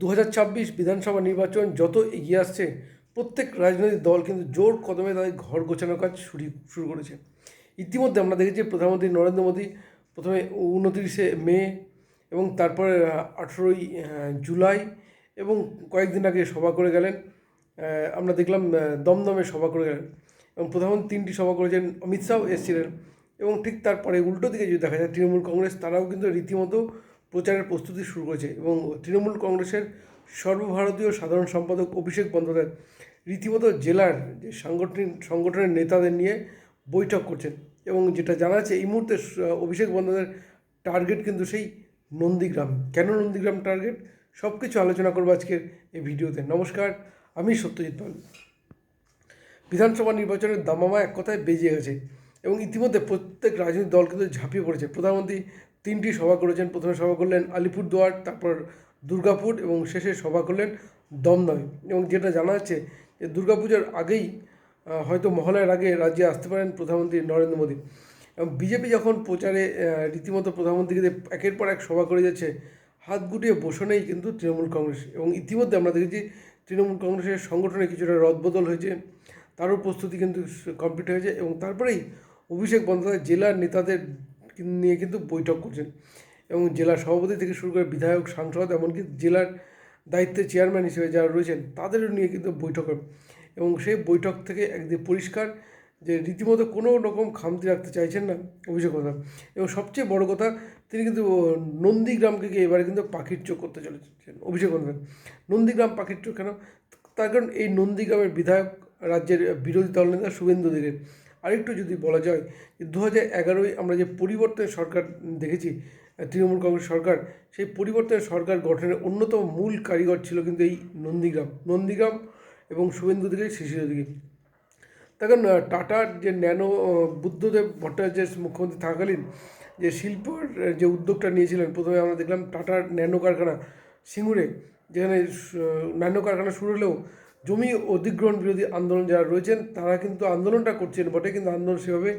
দু হাজার ছাব্বিশ বিধানসভা নির্বাচন যত এগিয়ে আসছে, প্রত্যেক রাজনৈতিক দল কিন্তু জোর কদমে তাদের ঘর গোছানোর কাজ শুরু শুরু করেছে। ইতিমধ্যে আমরা দেখেছি প্রধানমন্ত্রী নরেন্দ্র মোদী প্রথমে উনতিরিশে মে এবং তারপরে আঠেরোই জুলাই এবং কয়েকদিন আগে সভা করে গেলেন। আমরা দেখলাম দমদমে সভা করে গেলেন এবং প্রধানমন্ত্রী তিনটি সভা করেছেন, অমিত শাহ এসেছিলেন এবং ঠিক তারপরে উল্টো দিকে যদি দেখা যায় তৃণমূল কংগ্রেস, তারাও কিন্তু রীতিমতো প্রচারের প্রস্তুতি শুরু করেছে এবং তৃণমূল কংগ্রেসের সর্বভারতীয় সাধারণ সম্পাদক অভিষেক বন্দ্যোপাধ্যায় রীতিমতো জেলার যে সাংগঠনিক সংগঠনের নেতাদের নিয়ে বৈঠক করছেন এবং যেটা জানা যাচ্ছে, এই মুহূর্তে অভিষেক বন্দ্যোপাধ্যায়ের টার্গেট কিন্তু সেই নন্দীগ্রাম। কেন নন্দীগ্রাম টার্গেট সব কিছু আলোচনা করব আজকের এই ভিডিওতে। নমস্কার, আমি সত্যজিৎ পাল। বিধানসভা নির্বাচনের দামামা এক কথায় বেজে গেছে এবং ইতিমধ্যে প্রত্যেক রাজনৈতিক দল কিন্তু ঝাঁপিয়ে পড়েছে। প্রধানমন্ত্রী তিনটি সভা করেছেন। প্রথমে সভা করলেন আলিপুরদুয়ার, তারপর দুর্গাপুর এবং শেষে সভা করলেন দমদমে। এবং যেটা জানা যাচ্ছে যে দুর্গাপূজার আগেই হয়তো মহালয়ার আগে রাজ্যে আসতে পারেন প্রধানমন্ত্রী নরেন্দ্র মোদী। এবং বিজেপি যখন প্রচারে রীতিমতো প্রধানমন্ত্রীকে একের পর এক সভা করে যাচ্ছে, হাত গুটিয়ে বসে নেই কিন্তু তৃণমূল কংগ্রেস। এবং ইতিমধ্যে আমরা দেখেছি তৃণমূল কংগ্রেসের সংগঠনে কিছুটা রদবদল হয়েছে, তারও প্রস্তুতি কিন্তু কমপ্লিট হয়েছে। এবং তারপরেই অভিষেক বন্দ্যোপাধ্যায় জেলার নেতাদের নিয়ে কিন্তু বৈঠক করছেন। এবং জেলা সভাপতি থেকে শুরু করে বিধায়ক, সাংসদ, এমনকি জেলার দায়িত্বে চেয়ারম্যান হিসেবে যারা রয়েছেন, তাদেরও নিয়ে কিন্তু বৈঠক হবে এবং সেই বৈঠক থেকে একদিন পরিষ্কার যে রীতিমতো কোনো রকম খামতি রাখতে চাইছেন না অভিষেক বন্দ্যোপাধ্যায়। এবং সবচেয়ে বড় কথা, তিনি কিন্তু নন্দীগ্রামকে এবারে কিন্তু পাখির চোখ করতে চলেছেন অভিষেক বন্দ্যোপাধ্যায়। নন্দীগ্রাম পাখির চোখ কেন? তার কারণ এই নন্দীগ্রামের বিধায়ক, রাজ্যের বিরোধী দলনেতা শুভেন্দু অধিকারী। আরেকটু যদি বলা যায় যে দু হাজার আমরা যে পরিবর্তনের সরকার দেখেছি তৃণমূল কংগ্রেস সরকার, সেই পরিবর্তনের সরকার গঠনের অন্যতম মূল কারিগর ছিল কিন্তু এই নন্দীগ্রাম। নন্দীগ্রাম এবং শুভেন্দু অধিকারী, শিশির দিকে তখন টাটার যে ন্যানো বুদ্ধদেব ভট্টাচার্যের মুখ্যমন্ত্রী থাকাকালীন যে শিল্পর যে উদ্যোগটা নিয়েছিলেন, প্রথমে আমরা দেখলাম টাটার ন্যানো কারখানা সিঙ্গুরে, যেখানে ন্যানো কারখানা শুরু হলেও জমি অধিগ্রহণ বিরোধী আন্দোলন যারা রয়েছেন, তারা কিন্তু আন্দোলনটা করছেন, বটে। কিন্তু আন্দোলন সেভাবে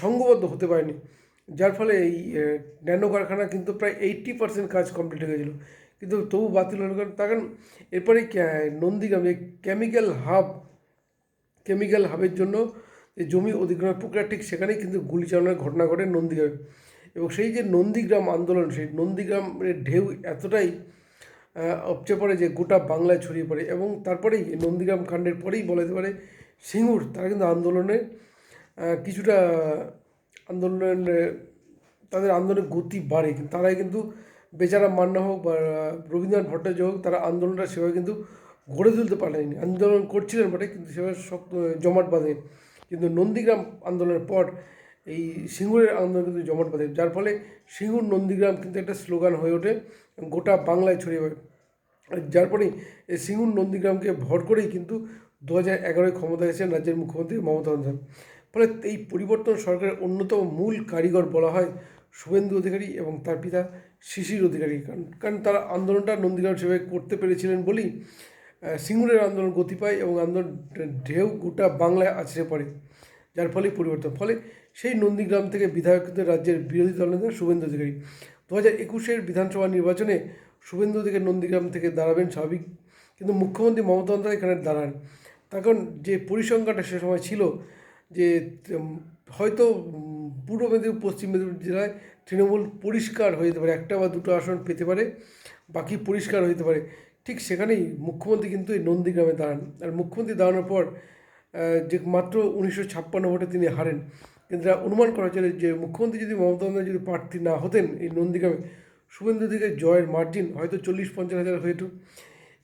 সংঘবদ্ধ হতে পারেনি। যার ফলে এই ন্যানো কারখানা কিন্তু প্রায় এইট্টি পার্সেন্ট কাজ কমপ্লিট হয়ে গেছিল। কিন্তু তবু বাতিল হলো কারণ, তার কারণ এরপরে নন্দীগ্রাম যে কেমিক্যাল হাব কেমিক্যাল হাবের জন্য যে জমি অধিগ্রহণের প্রক্রিয়া ঠিক সেখানেই কিন্তু গুলি চালানোর ঘটনা ঘটে নন্দীগ্রামে। এবং সেই যে নন্দীগ্রাম আন্দোলন, সেই নন্দীগ্রামের ঢেউ এতটাই উপচে পড়ে, যে গোটা বাংলায় ছড়িয়ে পড়ে এবং তারপরেই নন্দীগ্রাম কাণ্ডের পরেই বলা যেতে পারে সিঙ্গুর, তারা কিন্তু আন্দোলনে কিছুটা আন্দোলনের, তাদের আন্দোলনের গতি বাড়ে, কিন্তু তারাই কিন্তু বেচারা মান্না হোক বা রবীন্দ্রনাথ ভট্টাচার্য হোক, তারা আন্দোলনটা সেভাবে কিন্তু গড়ে তুলতে পারেনি। আন্দোলন করছিলেন বটে, কিন্তু সেভাবে শক্ত, জমাট বাঁধে। কিন্তু নন্দীগ্রাম আন্দোলনের পর এই সিঙ্গুরের আন্দোলন কিন্তু জমাট বাঁধে, যার ফলে সিঙ্গুর নন্দীগ্রাম কিন্তু একটা স্লোগান হয়ে ওঠে, গোটা বাংলায় ছড়িয়ে পড়ে। যার ফলে এই সিঙ্গুর নন্দীগ্রামকে ভর করেই কিন্তু দু হাজার এগারোয় ক্ষমতা এসেছেন রাজ্যের মুখ্যমন্ত্রী মমতা বন্দ্যোপাধ্যায়। ফলে এই পরিবর্তন সরকারের অন্যতম মূল কারিগর বলা হয় শুভেন্দু অধিকারী এবং তার পিতা শিশির অধিকারী। কারণ কারণ তারা আন্দোলনটা নন্দীগ্রাম সেভাবে করতে পেরেছিলেন বলেই সিঙ্গুরের আন্দোলন গতি পায় এবং আন্দোলন ঢেউ গোটা বাংলায় আছড়ে পড়ে, যার ফলে পরিবর্তন। ফলে সেই নন্দীগ্রাম থেকে বিধায়ক কিন্তু রাজ্যের বিরোধী দলনেতা শুভেন্দু অধিকারী। দু হাজার একুশের বিধানসভা নির্বাচনে শুভেন্দু অধিকারী নন্দীগ্রাম থেকে দাঁড়াবেন স্বাভাবিক, কিন্তু মুখ্যমন্ত্রী মমতা বন্দ্যোপাধ্যায় এখানে দাঁড়ান। কারণ যে পরিসংখ্যাটা সে সময় ছিল যে হয়তো পূর্ব মেদিনীপুর, পশ্চিম মেদিনীপুর জেলায় তৃণমূল পরিষ্কার হয়ে যেতে পারে, একটা বা দুটো আসন পেতে পারে, বাকি পরিষ্কার হতে পারে। ঠিক সেখানেই মুখ্যমন্ত্রী কিন্তু এই নন্দীগ্রামে দাঁড়ান। আর মুখ্যমন্ত্রী দাঁড়ানোর পর যে মাত্র উনিশশো ছাপ্পান্ন ভোটে তিনি হারেন। এটা অনুমান করা হচ্ছিল যে মুখ্যমন্ত্রী যদি মমতা বন্দ্যোপাধ্যায় যদি প্রার্থী না হতেন এই নন্দীগ্রামে শুভেন্দু থেকে জয়ের মার্জিন হয়তো চল্লিশ পঞ্চাশ হাজার হয়ে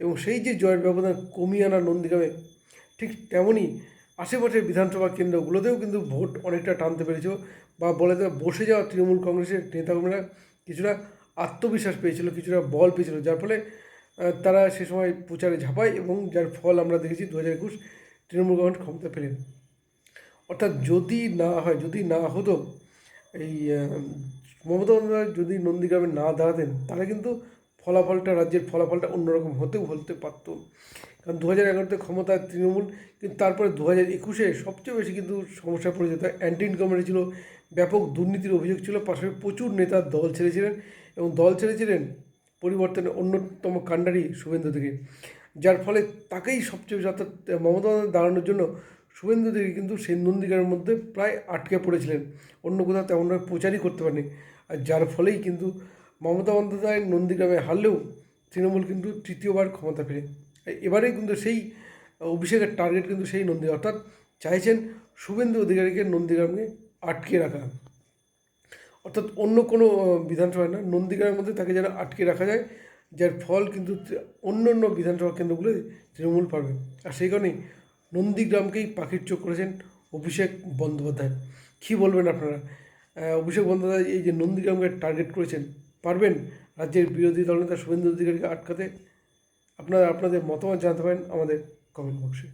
এবং সেই যে জয়ের ব্যবধান কমিয়ে আনা নন্দীগ্রামে, ঠিক তেমনই আশেপাশের বিধানসভা কেন্দ্রগুলোতেও কিন্তু ভোট অনেকটা টানতে পেরেছিল বা বলে বসে যাওয়া তৃণমূল কংগ্রেসের নেতাকর্মীরা কিছুটা আত্মবিশ্বাস পেয়েছিল, কিছুটা বল পেয়েছিল, যার ফলে তারা সে সময় প্রচারে ঝাঁপায় এবং যার ফল আমরা দেখেছি দু হাজার একুশ তৃণমূল কংগ্রেস ক্ষমতা পেলেন অর্থাৎ যদি না হয়, যদি না হতো, এই মমতা বন্দ্যোপাধ্যায় যদি নন্দীগ্রামে না দাঁড়াতেন, তাহলে কিন্তু ফলাফলটা রাজ্যের ফলাফলটা অন্যরকম হতেও হতে পারতো। কারণ দু হাজার এগারোতে ক্ষমতায় তৃণমূল, কিন্তু তারপরে দু হাজার একুশে সবচেয়ে বেশি কিন্তু সমস্যায় পড়ে যেত। অ্যান্টি ইনকামেন্ট ছিল, ব্যাপক দুর্নীতির অভিযোগ ছিল, পাশাপাশি প্রচুর নেতার দল ছেড়েছিলেন এবং দল ছেড়েছিলেন পরিবর্তনের অন্যতম কাণ্ডারি শুভেন্দু দিকে যার ফলে তাকেই সবচেয়ে বেশি অর্থাৎ মমতা দাঁড়ানোর জন্য শুভেন্দু দেবী কিন্তু সেই নন্দীগ্রামের মধ্যে প্রায় আটকে পড়েছিলেন। অন্য কোথাও তেমনভাবে প্রচারই করতে পারেনি। আর যার ফলেই কিন্তু মমতা বন্দ্যোপাধ্যায় নন্দীগ্রামে হারলেও তৃণমূল কিন্তু তৃতীয়বার ক্ষমতা ফেরে। এবারে কিন্তু সেই অভিষেকের টার্গেট কিন্তু সেই নন্দী অর্থাৎ চাইছেন শুভেন্দু অধিকারীকে নন্দীগ্রামে আটকে রাখা। অর্থাৎ অন্য কোনো বিধানসভায় না নন্দীগ্রামের মধ্যে তাকে যেন আটকে রাখা যায়, যার ফল কিন্তু অন্য অন্য বিধানসভা কেন্দ্রগুলো তৃণমূল পাবে। আর সেই কারণেই নন্দীগ্রামকেই পাখির চোখ করেছেন অভিষেক বন্দ্যোপাধ্যায়। কী বলবেন আপনারা? অভিষেক বন্দ্যোপাধ্যায় এই যে নন্দীগ্রামকে টার্গেট করেছেন, পারবেন রাজ্যের বিরোধী দলনেতা শুভেন্দু অধিকারীকে আটকাতে? আপনারা, আপনাদের মতামত জানাতে পারেন আমাদের কমেন্ট বক্সে